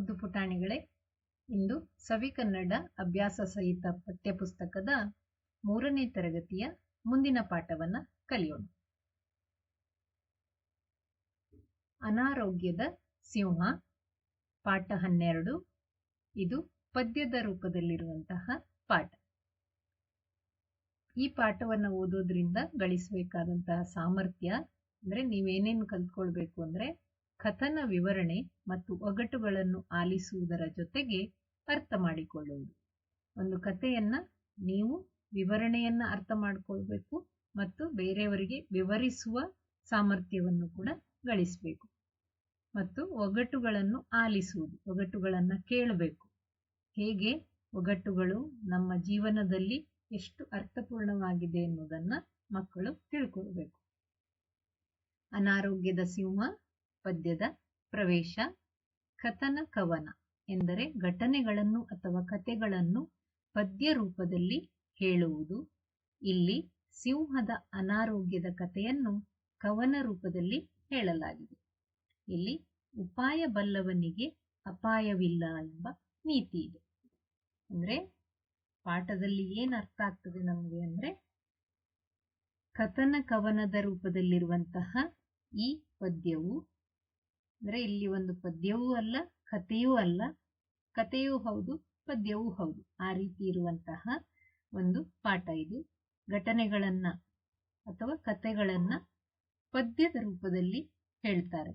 ಮುದ್ದು ಪುಟಾಣಿಗಳೇ. ಇಂದು ಸವಿಕನ್ನಡ ಅಭ್ಯಾಸ ಸಹಿತ ಪಠ್ಯಪುಸ್ತಕದ ಮೂರನೇ ತರಗತಿಯ ಮುಂದಿನ ಪಾಠವನ್ನ ಕಲಿಯೋಣ. ಅನಾರೋಗ್ಯದ ಸಿಂಹ, ಪಾಠ ಹನ್ನೆರಡು. ಇದು ಪದ್ಯದ ರೂಪದಲ್ಲಿರುವಂತಹ ಪಾಠ. ಈ ಪಾಠವನ್ನು ಓದೋದ್ರಿಂದ ಗಳಿಸಬೇಕಾದಂತಹ ಸಾಮರ್ಥ್ಯ ಅಂದ್ರೆ ನೀವೇನೇನು ಕಲ್ತ್ಕೊಳ್ಬೇಕು ಅಂದ್ರೆ ಕಥನ ವಿವರಣೆ ಮತ್ತು ಒಗಟುಗಳನ್ನು ಆಲಿಸುವುದರ ಜೊತೆಗೆ ಅರ್ಥ ಮಾಡಿಕೊಳ್ಳುವುದು. ಒಂದು ಕಥೆಯನ್ನ ನೀವು ವಿವರಣೆಯನ್ನ ಅರ್ಥ ಮಾಡಿಕೊಳ್ಬೇಕು ಮತ್ತು ಬೇರೆಯವರಿಗೆ ವಿವರಿಸುವ ಸಾಮರ್ಥ್ಯವನ್ನು ಕೂಡ ಗಳಿಸಬೇಕು. ಮತ್ತು ಒಗಟುಗಳನ್ನು ಆಲಿಸುವುದು, ಒಗಟುಗಳನ್ನು ಕೇಳಬೇಕು. ಹೇಗೆ ಒಗಟುಗಳು ನಮ್ಮ ಜೀವನದಲ್ಲಿ ಎಷ್ಟು ಅರ್ಥಪೂರ್ಣವಾಗಿದೆ ಎನ್ನುವುದನ್ನು ಮಕ್ಕಳು ತಿಳ್ಕೊಳ್ಬೇಕು. ಅನಾರೋಗ್ಯದ ಸಿಂಹ ಪದ್ಯದ ಪ್ರವೇಶ ಕಥನ ಕವನ ಎಂದರೆ ಘಟನೆಗಳನ್ನು ಅಥವಾ ಕಥೆಗಳನ್ನು ಪದ್ಯ ರೂಪದಲ್ಲಿ ಹೇಳುವುದು. ಇಲ್ಲಿ ಸಿಂಹದ ಅನಾರೋಗ್ಯದ ಕಥೆಯನ್ನು ಕವನ ರೂಪದಲ್ಲಿ ಹೇಳಲಾಗಿದೆ. ಇಲ್ಲಿ ಉಪಾಯ ಬಲ್ಲವನಿಗೆ ಅಪಾಯವಿಲ್ಲ ಎಂಬ ನೀತಿ ಇದೆ. ಅಂದ್ರೆ ಪಾಠದಲ್ಲಿ ಏನು ಅರ್ಥ ಆಗ್ತದೆ ನಮಗೆ ಅಂದ್ರೆ ಕಥನ ಕವನದ ರೂಪದಲ್ಲಿರುವಂತಹ ಈ ಪದ್ಯವು ಅಂದ್ರೆ ಇಲ್ಲಿ ಒಂದು ಪದ್ಯವೂ ಅಲ್ಲ, ಕಥೆಯೂ ಅಲ್ಲ. ಕಥೆಯೂ ಹೌದು, ಪದ್ಯವೂ ಹೌದು. ಆ ರೀತಿ ಇರುವಂತಹ ಒಂದು ಪಾಠ ಇದು. ಘಟನೆಗಳನ್ನ ಅಥವಾ ಕಥೆಗಳನ್ನ ಪದ್ಯದ ರೂಪದಲ್ಲಿ ಹೇಳ್ತಾರೆ.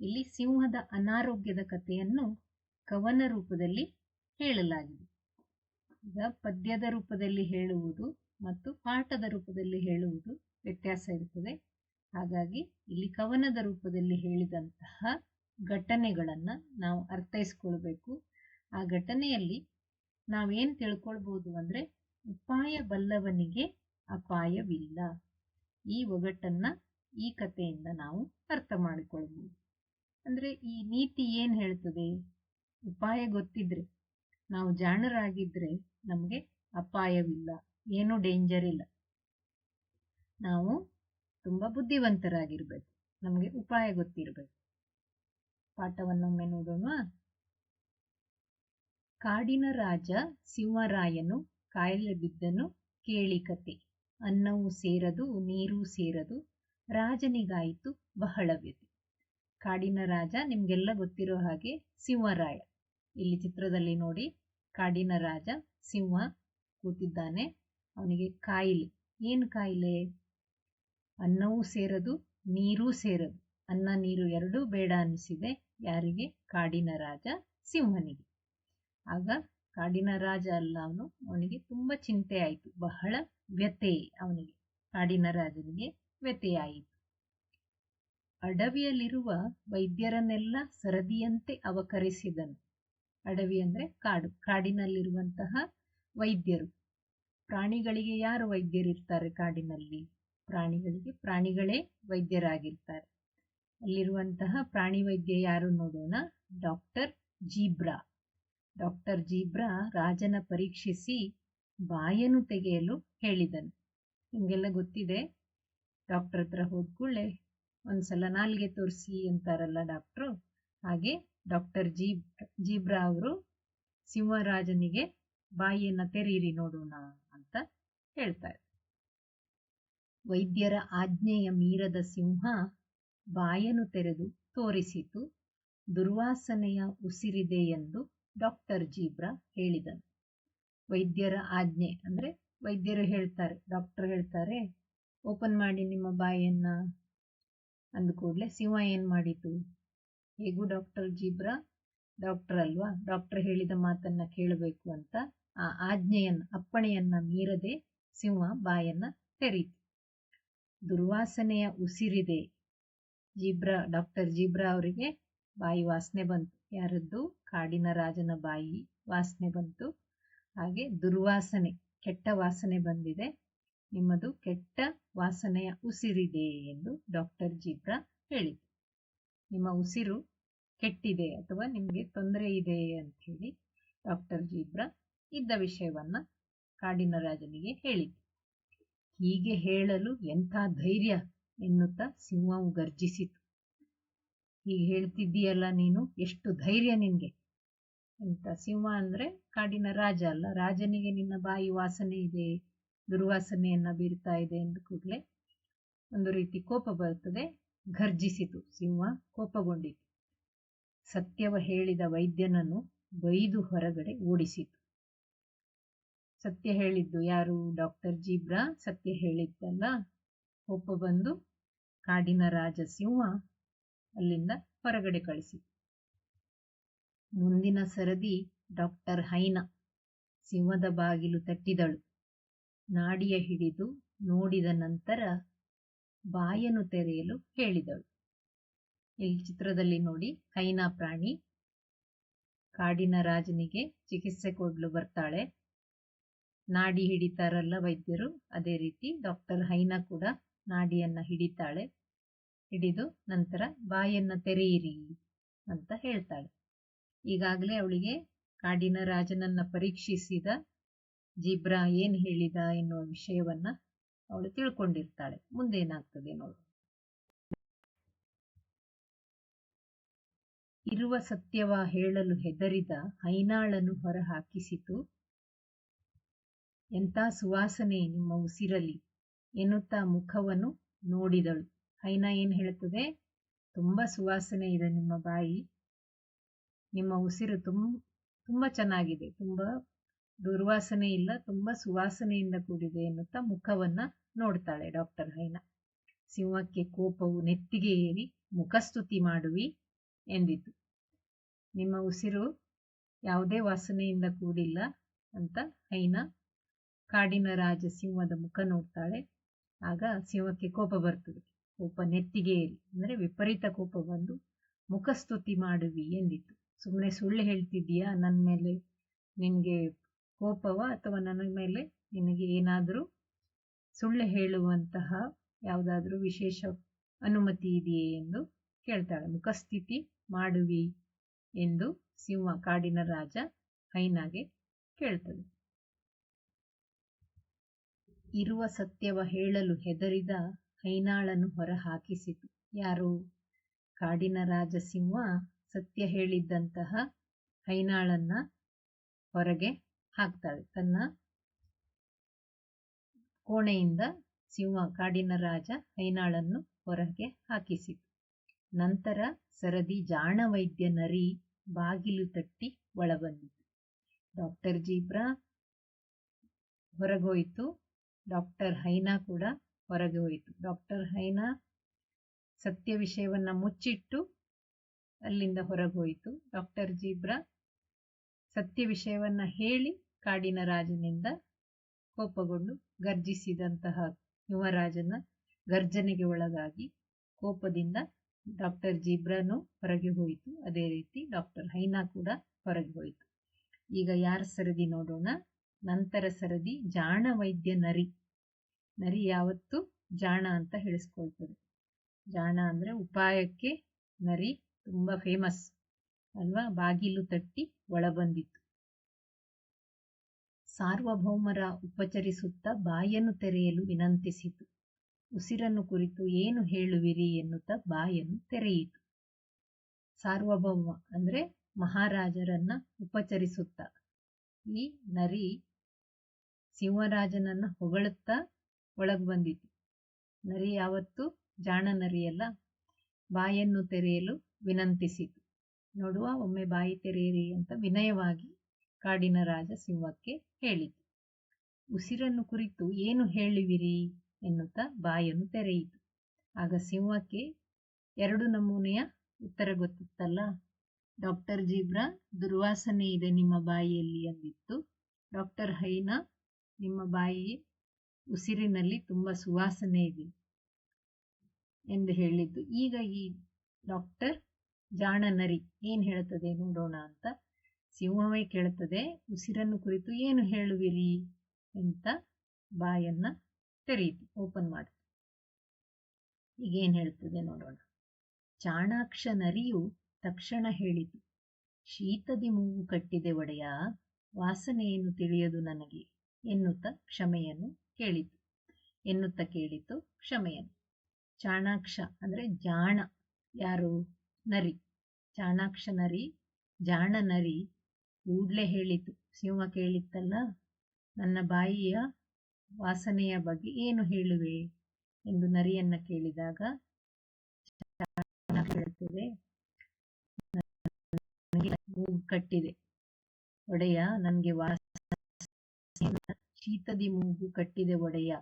ಇಲ್ಲಿ ಸಿಂಹದ ಅನಾರೋಗ್ಯದ ಕಥೆಯನ್ನು ಕವನ ರೂಪದಲ್ಲಿ ಹೇಳಲಾಗಿದೆ. ಈಗ ಪದ್ಯದ ರೂಪದಲ್ಲಿ ಹೇಳುವುದು ಮತ್ತು ಪಾಠದ ರೂಪದಲ್ಲಿ ಹೇಳುವುದು ವ್ಯತ್ಯಾಸ ಇರ್ತದೆ. ಹಾಗಾಗಿ ಇಲ್ಲಿ ಕವನದ ರೂಪದಲ್ಲಿ ಹೇಳಿದಂತಹ ಘಟನೆಗಳನ್ನು ನಾವು ಅರ್ಥೈಸ್ಕೊಳ್ಬೇಕು. ಆ ಘಟನೆಯಲ್ಲಿ ನಾವೇನ್ ತಿಳ್ಕೊಳ್ಬಹುದು ಅಂದ್ರೆ ಉಪಾಯ ಬಲ್ಲವನಿಗೆ ಅಪಾಯವಿಲ್ಲ. ಈ ಒಗಟನ್ನ ಈ ಕಥೆಯಿಂದ ನಾವು ಅರ್ಥ ಮಾಡಿಕೊಳ್ಬೋದು. ಅಂದ್ರೆ ಈ ನೀತಿ ಏನು ಹೇಳ್ತದೆ? ಉಪಾಯ ಗೊತ್ತಿದ್ರೆ, ನಾವು ಜಾಣರಾಗಿದ್ರೆ ನಮಗೆ ಅಪಾಯವಿಲ್ಲ, ಏನು ಡೇಂಜರ್ ಇಲ್ಲ. ನಾವು ತುಂಬಾ ಬುದ್ಧಿವಂತರಾಗಿರ್ಬೇಕು. ನಮಗೆ ಉಪಾಯ ಗೊತ್ತಿರಬೇಕು. ಪಾಠವನ್ನೊಮ್ಮೆ ನೋಡೋಣ. ಕಾಡಿನ ರಾಜ ಸಿಂಹರಾಯನು ಕಾಯಿಲೆ ಬಿದ್ದನು ಕೇಳಿ ಕತೆ. ಅನ್ನವೂ ಸೇರದು, ನೀರೂ ಸೇರದು, ರಾಜನಿಗಾಯಿತು ಬಹಳ ವ್ಯತಿ ಕಾಡಿನ ರಾಜ ನಿಮ್ಗೆಲ್ಲ ಗೊತ್ತಿರೋ ಹಾಗೆ ಸಿಂಹರಾಯ. ಇಲ್ಲಿ ಚಿತ್ರದಲ್ಲಿ ನೋಡಿ, ಕಾಡಿನ ರಾಜ ಸಿಂಹ ಕೂತಿದ್ದಾನೆ. ಅವನಿಗೆ ಕಾಯಿಲೆ. ಏನು ಕಾಯಿಲೆ? ಅನ್ನವೂ ಸೇರದು, ನೀರೂ ಸೇರದು. ಅನ್ನ, ನೀರು ಎರಡೂ ಬೇಡ ಅನಿಸಿದೆ ಯಾರಿಗೆ? ಕಾಡಿನ ರಾಜ ಸಿಂಹನಿಗೆ. ಆಗ ಕಾಡಿನ ರಾಜ ಅಲ್ಲ ಅವನು, ಅವನಿಗೆ ತುಂಬಾ ಚಿಂತೆ ಆಯಿತು. ಬಹಳ ವ್ಯತೆ ಅವನಿಗೆ. ಕಾಡಿನ ರಾಜನಿಗೆ ವ್ಯತೆಯಾಯಿತು ಅಡವಿಯಲ್ಲಿರುವ ವೈದ್ಯರನ್ನೆಲ್ಲ ಸರದಿಯಂತೆ ಅವಕರಿಸಿದನು. ಅಡವಿ ಅಂದ್ರೆ ಕಾಡು. ಕಾಡಿನಲ್ಲಿರುವಂತಹ ವೈದ್ಯರು. ಪ್ರಾಣಿಗಳಿಗೆ ಯಾರು ವೈದ್ಯರಿರ್ತಾರೆ ಕಾಡಿನಲ್ಲಿ? ಪ್ರಾಣಿಗಳಿಗೆ ಪ್ರಾಣಿಗಳೇ ವೈದ್ಯರಾಗಿರ್ತಾರೆ. ಅಲ್ಲಿರುವಂತಹ ಪ್ರಾಣಿ ವೈದ್ಯ ಯಾರು ನೋಡೋಣ? Doctor zebra. ಡಾಕ್ಟರ್ ಜೀಬ್ರಾ ರಾಜನ ಪರೀಕ್ಷಿಸಿ ಬಾಯನ್ನು ತೆಗೆಯಲು ಹೇಳಿದನು. ನಿಮಗೆಲ್ಲ ಗೊತ್ತಿದೆ? ಡಾಕ್ಟರ್ ಹತ್ರ ಹೋದ್ಕೂಳೆ ಒಂದ್ಸಲ ನಾಲ್ಗೆ ತೋರಿಸಿ ಅಂತಾರಲ್ಲ ಡಾಕ್ಟ್ರು? ಹಾಗೆ ಡಾಕ್ಟರ್ ಜೀಬ್, ಜೀಬ್ರಾ ಅವರು ಸಿಂಹರಾಜನಿಗೆ ಬಾಯಿಯನ್ನ ತೆರೀರಿ ನೋಡೋಣ ಅಂತ ಹೇಳ್ತಾರೆ. ವೈದ್ಯರ ಆಜ್ಞೆಯ ಮೀರದ ಸಿಂಹ ಬಾಯನ್ನು ತೆರೆದು ತೋರಿಸಿತು. ದುರ್ವಾಸನೆಯ ಉಸಿರಿದೆ ಎಂದು ಡಾಕ್ಟರ್ ಜೀಬ್ರಾ ಹೇಳಿದನು. ವೈದ್ಯರ ಆಜ್ಞೆ ಅಂದರೆ ವೈದ್ಯರು ಹೇಳ್ತಾರೆ, ಡಾಕ್ಟರ್ ಹೇಳ್ತಾರೆ, ಓಪನ್ ಮಾಡಿ ನಿಮ್ಮ ಬಾಯನ್ನ. ಅಂದ ಕೂಡಲೇ ಸಿಂಹ ಏನು ಮಾಡಿತು? ಹೇಗೂ ಡಾಕ್ಟರ್ ಜೀಬ್ರಾ? ಡಾಕ್ಟರ್ ಅಲ್ವಾ? ಡಾಕ್ಟರ್ ಹೇಳಿದ ಮಾತನ್ನ ಕೇಳಬೇಕು ಅಂತ ಆ ಆಜ್ಞೆಯನ್ನ, ಅಪ್ಪಣೆಯನ್ನ ಮೀರದೆ ಸಿಂಹ ಬಾಯನ್ನ ತೆರೀತು. ದುರ್ವಾಸನೆಯ ಉಸಿರಿದೆ. ಜೀಬ್ರಾ, ಡಾಕ್ಟರ್ ಜೀಬ್ರಾ ಅವರಿಗೆ ಬಾಯಿ ವಾಸನೆ ಬಂತು. ಯಾರದ್ದು? ಕಾಡಿನ ರಾಜನ ಬಾಯಿ ವಾಸನೆ ಬಂತು. ಹಾಗೆ ದುರ್ವಾಸನೆ, ಕೆಟ್ಟ ವಾಸನೆ ಬಂದಿದೆ. ನಿಮ್ಮದು ಕೆಟ್ಟ ವಾಸನೆಯ ಉಸಿರಿದೆ ಎಂದು ಡಾಕ್ಟರ್ ಜೀಬ್ರಾ ಹೇಳಿದರು. ನಿಮ್ಮ ಉಸಿರು ಕೆಟ್ಟಿದೆ ಅಥವಾ ನಿಮಗೆ ತೊಂದರೆ ಇದೆ ಅಂತ ಹೇಳಿ ಡಾಕ್ಟರ್ ಜೀಬ್ರಾ ಇದ್ದ ವಿಷಯವನ್ನ ಕಾಡಿನ ರಾಜನಿಗೆ ಹೇಳಿತು ಹೀಗೆ ಹೇಳಲು ಎಂಥ ಧೈರ್ಯ ಎನ್ನುತ್ತಾ ಸಿಂಹವು ಗರ್ಜಿಸಿತು ಹೀಗೆ ಹೇಳ್ತಿದ್ದೀಯಲ್ಲ ನೀನು, ಎಷ್ಟು ಧೈರ್ಯ ನಿನಗೆ? ಅಂತ ಸಿಂಹ ಅಂದ್ರೆ ಕಾಡಿನ ರಾಜ ಅಲ್ಲ. ರಾಜನಿಗೆ ನಿನ್ನ ಬಾಯಿ ವಾಸನೆ ಇದೆ, ದುರ್ವಾಸನೆಯನ್ನ ಬೀರ್ತಾ ಇದೆ ಎಂದ ಕೂಡಲೇ ಒಂದು ರೀತಿ ಕೋಪ ಬರುತ್ತದೆ ಘರ್ಜಿಸಿತು ಸಿಂಹ, ಕೋಪಗೊಂಡಿತು. ಸತ್ಯವ ಹೇಳಿದ ವೈದ್ಯನನ್ನು ಬೈದು ಹೊರಗಡೆ ಓಡಿಸಿತು. ಸತ್ಯ ಹೇಳಿದ್ದು ಯಾರು? ಡಾಕ್ಟರ್ ಜೀಬ್ರಾ ಸತ್ಯ ಹೇಳಿದ್ದಲ್ಲ? ಕೋಪ ಬಂದು ಕಾಡಿನ ರಾಜ ಸಿಂಹ ಅಲ್ಲಿಂದ ಹೊರಗಡೆ ಕಳಿಸಿ. ಮುಂದಿನ ಸರದಿ ಡಾಕ್ಟರ್ ಹೈನ ಸಿಂಹದ ಬಾಗಿಲು ತಟ್ಟಿದಳು. ನಾಡಿಯ ಹಿಡಿದು ನೋಡಿದ ನಂತರ ಬಾಯನ್ನು ತೆರೆಯಲು ಹೇಳಿದಳು. ಇಲ್ಲಿ ಚಿತ್ರದಲ್ಲಿ ನೋಡಿ, ಹೈನಾ ಪ್ರಾಣಿ ಕಾಡಿನ ರಾಜನಿಗೆ ಚಿಕಿತ್ಸೆ ಕೊಡಲು ಬರ್ತಾಳೆ. ನಾಡಿ ಹಿಡಿತಾರಲ್ಲ ವೈದ್ಯರು, ಅದೇ ರೀತಿ ಡಾಕ್ಟರ್ ಹೈನಾ ಕೂಡ ನಾಡಿಯನ್ನು ಹಿಡಿತಾಳೆ. ಹಿಡಿದು ನಂತರ ಬಾಯನ್ನ ತೆರೆಯಿರಿ ಅಂತ ಹೇಳ್ತಾಳೆ. ಈಗಾಗಲೇ ಅವಳಿಗೆ ಕಾಡಿನ ರಾಜನನ್ನ ಪರೀಕ್ಷಿಸಿದ ಜಿಬ್ರಾ ಏನು ಹೇಳಿದ ಎನ್ನುವ ವಿಷಯವನ್ನ ಅವಳು ತಿಳ್ಕೊಂಡಿರ್ತಾಳೆ. ಮುಂದೇನಾಗ್ತದೆ ನೋಡು. ಇರುವ ಸತ್ಯವ ಹೇಳಲು ಹೆದರಿದ ಹೈನಾಳನ್ನು ಹೊರಹಾಕಿಸಿತು. ಎಂಥ ಸುವಾಸನೆ ನಿಮ್ಮ ಉಸಿರಲಿ ಎನ್ನುತ್ತಾ ಮುಖವನ್ನು ನೋಡಿದಳು. ಹೈನಾ ಏನು ಹೇಳ್ತದೆ ತುಂಬ ಸುವಾಸನೆ ಇದೆ ನಿಮ್ಮ ಬಾಯಿ. ನಿಮ್ಮ ಉಸಿರು ತುಂಬ ತುಂಬ ಚೆನ್ನಾಗಿದೆ. ತುಂಬ ದುರ್ವಾಸನೆ ಇಲ್ಲ, ತುಂಬ ಸುವಾಸನೆಯಿಂದ ಕೂಡಿದೆ ಎನ್ನುತ್ತಾ ಮುಖವನ್ನು ನೋಡ್ತಾಳೆ ಡಾಕ್ಟರ್ ಹೈನಾ. ಸಿಂಹಕ್ಕೆ ಕೋಪವು ನೆತ್ತಿಗೆ ಏರಿ ಮುಖಸ್ತುತಿ ಮಾಡುವಿ ಎಂದಿತು. ನಿಮ್ಮ ಉಸಿರು ಯಾವುದೇ ವಾಸನೆಯಿಂದ ಕೂಡಿಲ್ಲ ಅಂತ ಹೈನಾ ಕಾಡಿನ ರಾಜ ಸಿಂಹದ ಮುಖ ನೋಡ್ತಾಳೆ. ಆಗ ಸಿಂಹಕ್ಕೆ ಕೋಪ ಬರ್ತದೆ. ಕೋಪ ನೆತ್ತಿಗೆ ಏರಿ, ಅಂದ್ರೆ ವಿಪರೀತ ಕೋಪ ಬಂದು, ಮುಖಸ್ತುತಿ ಮಾಡುವಿ ಎಂದಿತ್ತು. ಸುಮ್ಮನೆ ಸುಳ್ಳು ಹೇಳ್ತಿದ್ದೀಯಾ? ನನ್ನ ಮೇಲೆ ನಿನಗೆ ಕೋಪವ? ಅಥವಾ ನನ್ನ ಮೇಲೆ ನಿನಗೆ ಏನಾದರೂ ಸುಳ್ಳು ಹೇಳುವಂತಹ ಯಾವುದಾದ್ರೂ ವಿಶೇಷ ಅನುಮತಿ ಇದೆಯೇ ಎಂದು ಕೇಳ್ತಾಳೆ. ಮುಖಸ್ಥಿತಿ ಮಾಡುವಿ ಎಂದು ಸಿಂಹ ಕಾಡಿನ ರಾಜ ಹೈನಾಗೆ ಕೇಳ್ತದೆ. ಇರುವ ಸತ್ಯವ ಹೇಳಲು ಹೆದರಿದ ಹೈನಾಳನ್ನು ಹೊರ ಹಾಕಿಸಿತು ಯಾರು? ಕಾಡಿನ ರಾಜಸಿಂಹ ಸತ್ಯ ಹೇಳಿದ್ದಂತಹ ಹೈನಾಳನ್ನ ಹೊರಗೆ ಹಾಕ್ತಾಳೆ. ತನ್ನ ಕೋಣೆಯಿಂದ ಸಿಂಹ, ಕಾಡಿನ ರಾಜ ಹೈನಾಳನ್ನು ಹೊರಗೆ ಹಾಕಿಸಿತು. ನಂತರ ಸರದಿ ಜಾಣ ವೈದ್ಯ ನರಿ ಬಾಗಿಲು ತಟ್ಟಿ ಒಳಬಂದಿತು. ಡಾಕ್ಟರ್ ಜೀಬ್ರಾ ಹೊರಗೋಯ್ತು. ಡಾಕ್ಟರ್ ಹೈನಾ ಕೂಡ ಹೊರಗೆ ಹೋಯಿತು. ಡಾಕ್ಟರ್ ಹೈನಾ ಸತ್ಯ ವಿಷಯವನ್ನ ಮುಚ್ಚಿಟ್ಟು ಅಲ್ಲಿಂದ ಹೊರಗೆ ಹೋಯಿತು. ಡಾಕ್ಟರ್ ಜೀಬ್ರಾ ಸತ್ಯ ವಿಷಯವನ್ನ ಹೇಳಿ ಕಾಡಿನ ರಾಜನಿಂದ ಕೋಪಗೊಂಡು ಗರ್ಜಿಸಿದಂತಹ ಯುವರಾಜನ ಗರ್ಜನೆಗೆ ಒಳಗಾಗಿ ಕೋಪದಿಂದ ಡಾಕ್ಟರ್ ಜೀಬ್ರಾನು ಹೊರಗೆ ಹೋಯಿತು. ಅದೇ ರೀತಿ ಡಾಕ್ಟರ್ ಹೈನಾ ಕೂಡ ಹೊರಗೆ ಹೋಯಿತು. ಈಗ ಯಾರ ಸರದಿ ನೋಡೋಣ? ನಂತರ ಸರದಿ, ಜಾಣ ವೈದ್ಯ ನರಿ. ನರಿ ಯಾವತ್ತು? ಜಾಣ ಅಂತ ಹೇಳಿಸ್ಕೊಳ್ತದೆ. ಜಾಣ ಅಂದ್ರೆ ಉಪಾಯಕ್ಕೆ ನರಿ ತುಂಬಾ ಫೇಮಸ್ ಅಲ್ವಾ? ಬಾಗಿಲು ತಟ್ಟಿ ಒಳಬಂದಿತ್ತು. ಸಾರ್ವಭೌಮರ ಉಪಚರಿಸುತ್ತಾ ಬಾಯನ್ನು ತೆರೆಯಲು ವಿನಂತಿಸಿತು. ಉಸಿರನ್ನು ಕುರಿತು ಏನು ಹೇಳುವಿರಿ ಎನ್ನುತ್ತಾ ಬಾಯನ್ನು ತೆರೆಯಿತು. ಸಾರ್ವಭೌಮ ಅಂದ್ರೆ ಮಹಾರಾಜರನ್ನ ಉಪಚರಿಸುತ್ತಾ. ಈ ನರಿ ಸಿಂಹರಾಜನನ್ನ ಹೊಗಳುತ್ತಾ ಒಳಗ್ ಬಂದಿತು ನರಿ ಯಾವತ್ತು ಜಾಣ ನರಿಯಲ್ಲ ಬಾಯನ್ನು ತೆರೆಯಲು ವಿನಂತಿಸಿತು. ನೋಡುವ, ಒಮ್ಮೆ ಬಾಯಿ ತೆರೆಯಿರಿ ಅಂತ ವಿನಯವಾಗಿ ಕಾಡಿನ ರಾಜ ಸಿಂಹಕ್ಕೆ ಹೇಳಿತು. ಉಸಿರನ್ನು ಕುರಿತು ಏನು ಹೇಳುವಿರಿ ಎನ್ನುತ್ತಾ ಬಾಯನ್ನು ತೆರೆಯಿತು. ಆಗ ಸಿಂಹಕ್ಕೆ ಎರಡು ನಮೂನೆಯ ಉತ್ತರ ಗೊತ್ತಿತ್ತಲ್ಲ. ಡಾಕ್ಟರ್ ಜೀಬ್ರಾ, ದುರ್ವಾಸನೆ ಇದೆ ನಿಮ್ಮ ಬಾಯಿಯಲ್ಲಿ ಎಂದಿತ್ತು ಡಾಕ್ಟರ್ ಹೈನಾ, ನಿಮ್ಮ ಬಾಯಿ ಉಸಿರಿನಲ್ಲಿ ತುಂಬಾ ಸುವಾಸನೆ ಇದೆ ಎಂದು ಹೇಳಿದ್ದು. ಈಗ ಈ ಡಾಕ್ಟರ್ ಜಾಣ ನರಿ ಏನ್ ಹೇಳ್ತದೆ ನೋಡೋಣ ಅಂತ. ಸಿಂಹವೇ ಕೇಳುತ್ತದೆ ಉಸಿರನ್ನು ಕುರಿತು ಏನು ಹೇಳುವಿರಿ ಅಂತ ಬಾಯನ್ನ ತೆರೆಯಿತು, ಓಪನ್ ಮಾಡಿತು ಈಗ ಏನ್ ಹೇಳ್ತದೆ ನೋಡೋಣ. ಚಾಣಾಕ್ಷ ನರಿಯು ತಕ್ಷಣ ಹೇಳಿತು. ಶೀತದಿ ಮೂಗು ಕಟ್ಟಿದೆ ಒಡೆಯ, ವಾಸನೆಯನ್ನು ತಿಳಿಯದು ನನಗೆ, ಎನ್ನುತ್ತ ಕ್ಷಮೆಯನ್ನು ಕೇಳಿತು. ಎನ್ನುತ್ತಾ ಕೇಳಿತು ಕ್ಷಮೆಯನ್ನು. ಚಾಣಾಕ್ಷ ಅಂದ್ರೆ ಜಾಣ, ಯಾರು? ನರಿ. ಚಾಣಾಕ್ಷ ನರಿ, ಜಾಣ ನರಿ. ಕೂಡ್ಲೆ ಹೇಳಿತು. ಸಿಂಹ ಕೇಳಿತ್ತಲ್ಲ, ನನ್ನ ಬಾಯಿಯ ವಾಸನೆಯ ಬಗ್ಗೆ ಏನು ಹೇಳುವೆ? ಎಂದು ನರಿಯನ್ನ ಕೇಳಿದಾಗ ಹೇಳುತ್ತದೆ ಮೂಗು ಕಟ್ಟಿದೆ. ಒಡೆಯ ನನಗೆ ವಾಸ ಶೀತದಿ ಮೂಗು ಕಟ್ಟಿದೆ ಒಡೆಯ.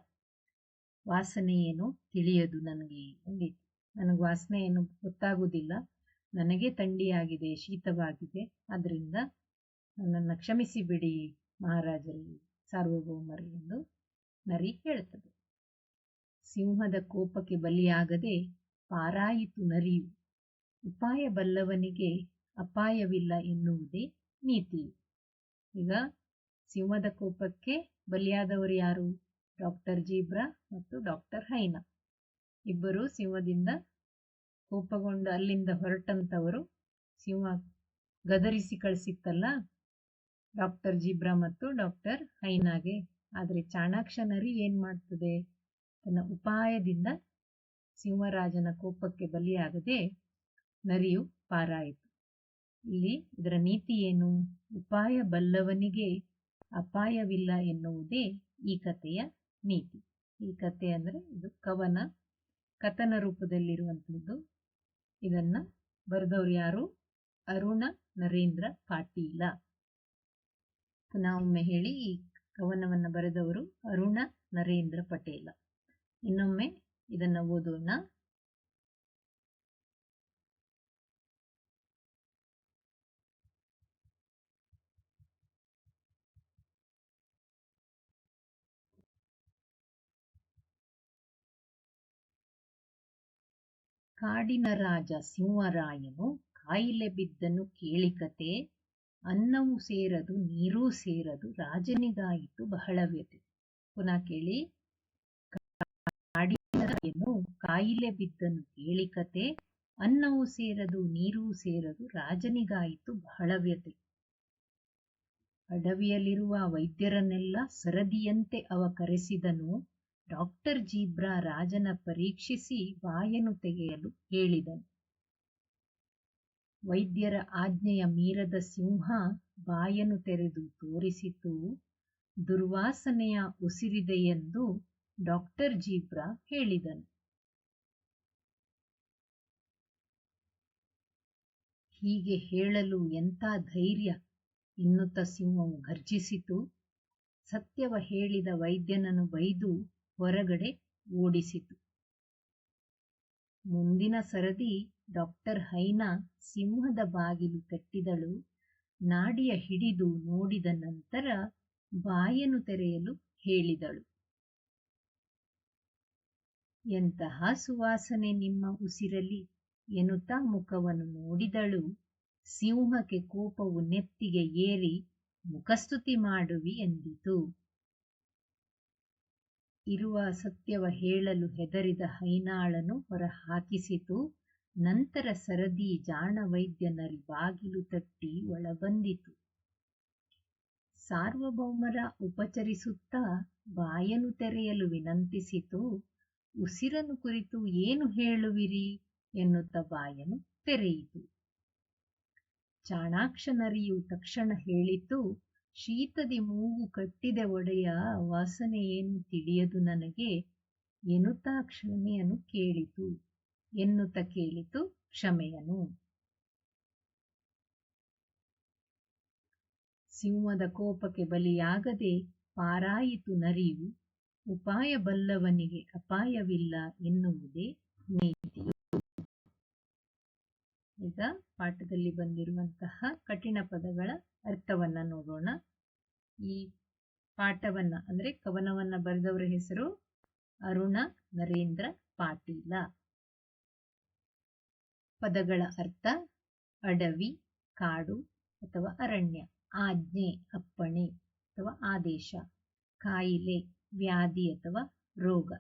ವಾಸನೆ ಏನು ತಿಳಿಯದು ನನಗೆ. ನನಗೆ ವಾಸನೆ ಏನು ಗೊತ್ತಾಗುವುದಿಲ್ಲ. ನನಗೆ ಥಂಡಿಯಾಗಿದೆ ಶೀತವಾಗಿದೆ. ಆದ್ದರಿಂದ ನನ್ನನ್ನು ಕ್ಷಮಿಸಿ ಬಿಡಿ ಮಹಾರಾಜರು, ಸಾರ್ವಭೌಮರು ಎಂದು ನರಿ ಹೇಳುತ್ತದೆ ಸಿಂಹದ ಕೋಪಕ್ಕೆ ಬಲಿಯಾಗದೆ ಪಾರಾಯಿತು ನರಿಯು. ಉಪಾಯ ಬಲ್ಲವನಿಗೆ ಅಪಾಯವಿಲ್ಲ ಎನ್ನುವುದೇ ನೀತಿ. ಈಗ ಸಿಂಹದ ಕೋಪಕ್ಕೆ ಬಲಿಯಾದವರು ಯಾರು? ಡಾಕ್ಟರ್ ಜೀಬ್ರಾ ಮತ್ತು ಡಾಕ್ಟರ್ ಹೈನಾ. ಇಬ್ಬರು ಸಿಂಹದಿಂದ ಕೋಪಗೊಂಡು ಅಲ್ಲಿಂದ ಹೊರಟಂತವರು ಸಿಂಹ ಗದರಿಸಿ ಕಳಿಸಿತ್ತಲ್ಲ? ಡಾಕ್ಟರ್ ಜೀಬ್ರಾ ಮತ್ತು ಡಾಕ್ಟರ್ ಹೈನಾಗೆ. ಆದರೆ ಚಾಣಾಕ್ಷ ನರಿ ಏನ್ ಮಾಡ್ತದೆ? ತನ್ನ ಉಪಾಯದಿಂದ ಸಿಂಹರಾಜನ ಕೋಪಕ್ಕೆ ಬಲಿಯಾಗದೆ ನರಿಯು ಪಾರಾಯಿತು. ಇಲ್ಲಿ ಇದರ ನೀತಿ ಏನು? ಉಪಾಯ ಬಲ್ಲವನಿಗೆ ಅಪಾಯವಿಲ್ಲ ಎನ್ನುವುದೇ ಈ ಕಥೆಯ ನೀತಿ. ಈ ಕಥೆ ಅಂದ್ರೆ ಇದು ಕವನ, ಕಥನ ರೂಪದಲ್ಲಿರುವಂಥದ್ದು ಇದನ್ನ ಬರೆದವರು ಯಾರು? ಅರುಣ ನರೇಂದ್ರ ಪಾಟೀಲ. ಪುನಃ ಹೇಳಿ ಈ ಕವನವನ್ನು ಬರೆದವರು ಅರುಣ ನರೇಂದ್ರ ಪಟೇಲ. ಇನ್ನೊಮ್ಮೆ ಇದನ್ನ ಓದೋಣ. ಕಾಡಿನ ರಾಜ ಸಿಂಹರಾಯನು ಕಾಯಿಲೆ ಬಿದ್ದನು ಕೇಳಿಕತೆ ಅನ್ನವೂ ಸೇರದು, ನೀರೂ ಸೇರದು, ರಾಜನಿಗಾಯಿತು ಬಹಳ ವ್ಯತೆ ಪುನಃ ಕೇಳಿ. ಕಾಡಿನ ರಾಜನು ಕಾಯಿಲೆ ಬಿದ್ದನು ಕೇಳಿಕತೆ ಅನ್ನವೂ ಸೇರದು, ನೀರೂ ಸೇರದು, ರಾಜನಿಗಾಯಿತು ಬಹಳ ವ್ಯತೆ ಅಡವಿಯಲ್ಲಿರುವ ವೈದ್ಯರನ್ನೆಲ್ಲ ಸರದಿಯಂತೆ ಅವ ಕರೆಸಿದನು. ಡಾಕ್ಟರ್ ಜೀಬ್ರಾ ರಾಜನ ಪರೀಕ್ಷಿಸಿ ಬಾಯನ್ನು ತೆಗೆಯಲು ಹೇಳಿದನು. ವೈದ್ಯರ ಆಜ್ಞೆಯ ಮೀರದ ಸಿಂಹ ಬಾಯನ್ನು ತೆರೆದು ತೋರಿಸಿತು. ದುರ್ವಾಸನೆಯ ಉಸಿರಿದೆಯೆಂದು ಡಾಕ್ಟರ್ ಜೀಬ್ರಾ ಹೇಳಿದನು. ಹೀಗೆ ಹೇಳಲು ಎಂಥ ಧೈರ್ಯ? ಇನ್ನುತ್ತ ಸಿಂಹವು ಘರ್ಜಿಸಿತು. ಸತ್ಯವ ಹೇಳಿದ ವೈದ್ಯನನ್ನು ಬೈದು ಹೊರಗಡೆ ಓಡಿಸಿತು. ಮುಂದಿನ ಸರದಿ ಡಾಕ್ಟರ್ ಹೈನಾ ಸಿಂಹದ ಬಾಗಿಲು ತಟ್ಟಿದಳು ನಾಡಿಯ ಹಿಡಿದು ನೋಡಿದ ನಂತರ ಬಾಯನ್ನು ತೆರೆಯಲು ಹೇಳಿದಳು. ಎಂತಹ ಸುವಾಸನೆ ನಿಮ್ಮ ಉಸಿರಲ್ಲಿ ಎನ್ನುತ್ತಾ ಮುಖವನ್ನು ನೋಡಿದಳು. ಸಿಂಹಕ್ಕೆ ಕೋಪವು ನೆತ್ತಿಗೆ ಏರಿ ಮುಖಸ್ತುತಿ ಮಾಡುವಿ ಎಂದಿತು. ಇರುವ ಸತ್ಯವ ಹೇಳಲು ಹೆದರಿದ ಹೈನಾಳನು ಹೊರಹಾಕಿಸಿತು. ನಂತರ ಸರದಿ ಜಾಣ ವೈದ್ಯನರಿ ಬಾಗಿಲು ತಟ್ಟಿ ಒಳಬಂದಿತು. ಸಾರ್ವಭೌಮರ ಉಪಚರಿಸುತ್ತಾ ಬಾಯನು ತೆರೆಯಲು ವಿನಂತಿಸಿತು ಉಸಿರನು ಕುರಿತು ಏನು ಹೇಳುವಿರಿ? ಎನ್ನುತ್ತ ಬಾಯನು ತೆರೆಯಿತು. ಚಾಣಾಕ್ಷನರಿಯು ತಕ್ಷಣ ಹೇಳಿತು ಶೀತದಿ ಮೂಗು ಕಟ್ಟಿದ ಒಡೆಯ ವಾಸನೆ ಏನು ತಿಳಿಯದು ನನಗೆ? ಎನ್ನುತ್ತಾ ಕ್ಷಮೆಯನ್ನು ಕೇಳಿತು. ಎನ್ನುತ್ತ ಕೇಳಿತು ಕ್ಷಮೆಯನು. ಸಿಂಹದ ಕೋಪಕ್ಕೆ ಬಲಿಯಾಗದೆ ಪಾರಾಯಿತು ನರಿಯು. ಉಪಾಯ ಬಲ್ಲವನಿಗೆ ಅಪಾಯವಿಲ್ಲ ಎನ್ನುವುದೇ ನೀತಿ ಈಗ ಪಾಠದಲ್ಲಿ ಬಂದಿರುವಂತಹ ಕಠಿಣ ಪದಗಳ ಅರ್ಥವನ್ನ ನೋಡೋಣ. ಈ ಪಾಠವನ್ನ, ಅಂದ್ರೆ ಕವನವನ್ನ ಬರೆದವರ ಹೆಸರು ಅರುಣ ನರೇಂದ್ರ ಪಾಟೀಲ. ಪದಗಳ ಅರ್ಥ ಅಡವಿ, ಕಾಡು ಅಥವಾ ಅರಣ್ಯ, ಆಜ್ಞೆ, ಅಪ್ಪಣೆ ಅಥವಾ ಆದೇಶ, ಕಾಯಿಲೆ, ವ್ಯಾಧಿ ಅಥವಾ ರೋಗ,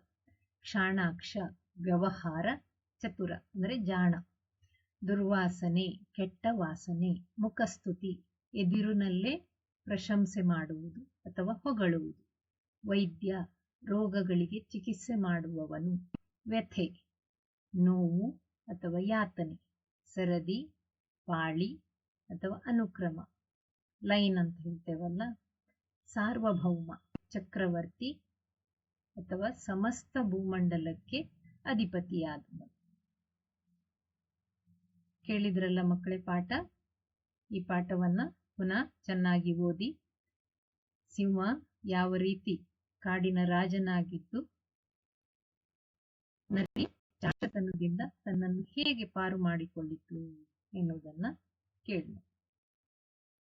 ಕ್ಷಾಣಾಕ್ಷ, ವ್ಯವಹಾರ, ಚತುರ, ಅಂದ್ರೆ ಜಾಣ. ದುರ್ವಾಸನೆ, ಕೆಟ್ಟ ವಾಸನೆ, ಮುಖಸ್ತುತಿ, ಎದುರಿನಲ್ಲೇ ಪ್ರಶಂಸೆ ಮಾಡುವುದು ಅಥವಾ ಹೊಗಳುವುದು. ವೈದ್ಯ, ರೋಗಗಳಿಗೆ ಚಿಕಿತ್ಸೆ ಮಾಡುವವನು ವ್ಯಥೆ, ನೋವು ಅಥವಾ ಯಾತನೆ, ಸರದಿ, ಪಾಳಿ ಅಥವಾ ಅನುಕ್ರಮ. ಲೈನ್ ಅಂತ ಹೇಳ್ತೇವಲ್ಲ, ಸಾರ್ವಭೌಮ, ಚಕ್ರವರ್ತಿ ಅಥವಾ ಸಮಸ್ತ ಭೂಮಂಡಲಕ್ಕೆ ಅಧಿಪತಿಯಾದವ ಕೇಳಿದ್ರಲ್ಲ ಮಕ್ಕಳೇ ಪಾಠ? ಈ ಪಾಠವನ್ನ ಪುನಃ ಚೆನ್ನಾಗಿ ಓದಿ. ಸಿಂಹ ಯಾವ ರೀತಿ ಕಾಡಿನ ರಾಜನಾಗಿದ್ದು ನರಿ ಚಾಟತನದಿಂದ ತನ್ನನ್ನು ಹೇಗೆ ಪಾರು ಮಾಡಿಕೊಂಡಿತು ಎನ್ನುವುದನ್ನ ಕೇಳೋಣ.